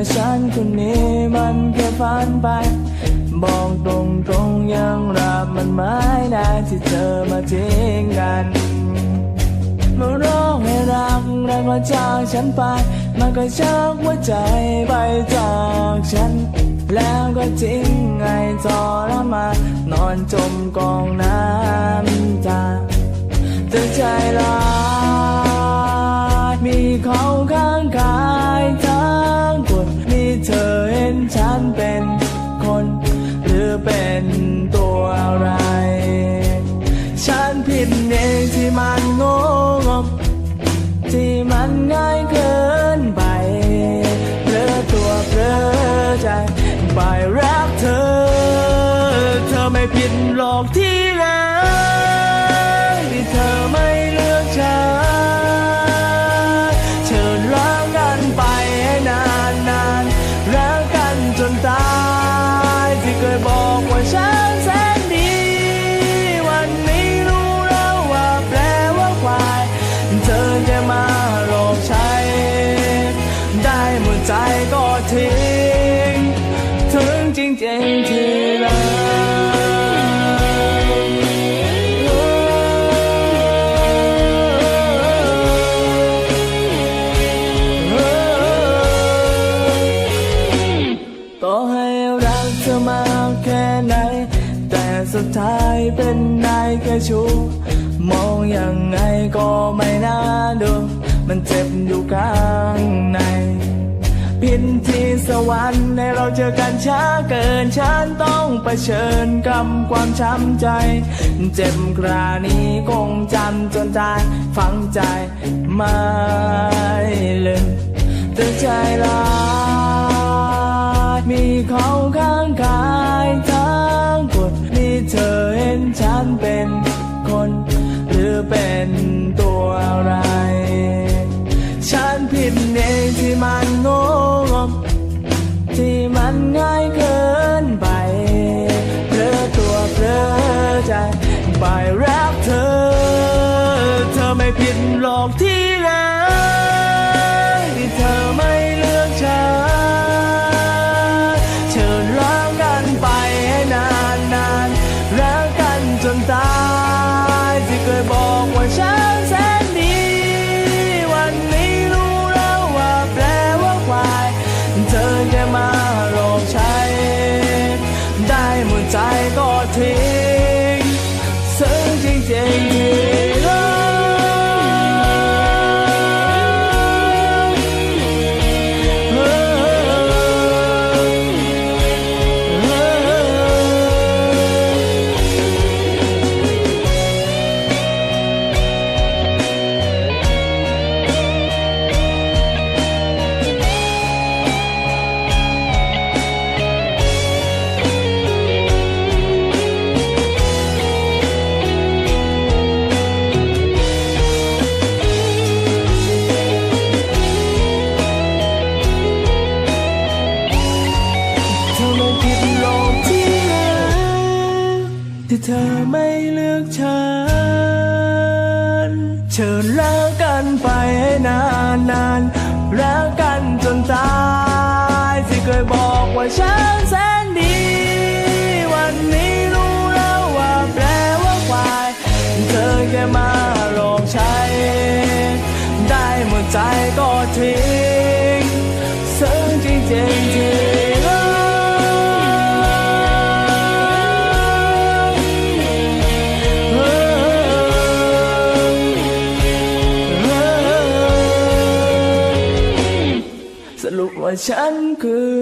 ว่าฉันคนนี้มันแค่ฝันไป บอกตรงตรงยังรับมันไม่ได้ที่เธอมาทิ้งกันมาร้องให้รักรักมาจากฉันไป มันก็ชักหัวใจไปจากฉัน แล้วก็ทิ้งไอ้ทรมานอนจมกองน้ำตาเธอใจลอย ผิดเองที่มันโง่งบที่มันง่ายเกินไปเพลอตัวเพลอใจไปรักเธอ เธอไม่ผิดหรอกที่ ใจก็ทิ้งถึงจริงๆที่รักต่อให้รักเธอมากแค่ไหนแต่สุดท้ายเป็นนายแค่ชู้มองยังไงก็ไม่น่าดู มันเจ็บอยู่ข้างใน วันในเราเจอกันช้าเกินฉันต้องเผชิญกับความช้ำใจ เจ็บกรานี้คงจำจนตายฝังใจไม่ลืมเธอใจร้า มันง่ายเกินไปเพลอตัวเพลอใจไปรักเธอ เธอไม่ผิดหรอกที่รักที่เธอไม่เลือกฉันเชิญรักกันไปให้นานนานรักกันจนตาย ที่เคยบอกว่าฉันแสนดีวันนี้รู้แล้วว่าแปลว่าควายเธอแค่มา ง ที่เธอไม่เลือกฉัน เชิญรักกันไปให้นานนานรักกันจนตายที่เคยบอกว่าฉันแสนดี วันนี้รู้แล้วว่าแปลว่าควายเธอแค่มาลอกใช้ ได้หมดใจก็ทิ้ง สรุปว่าฉันคือ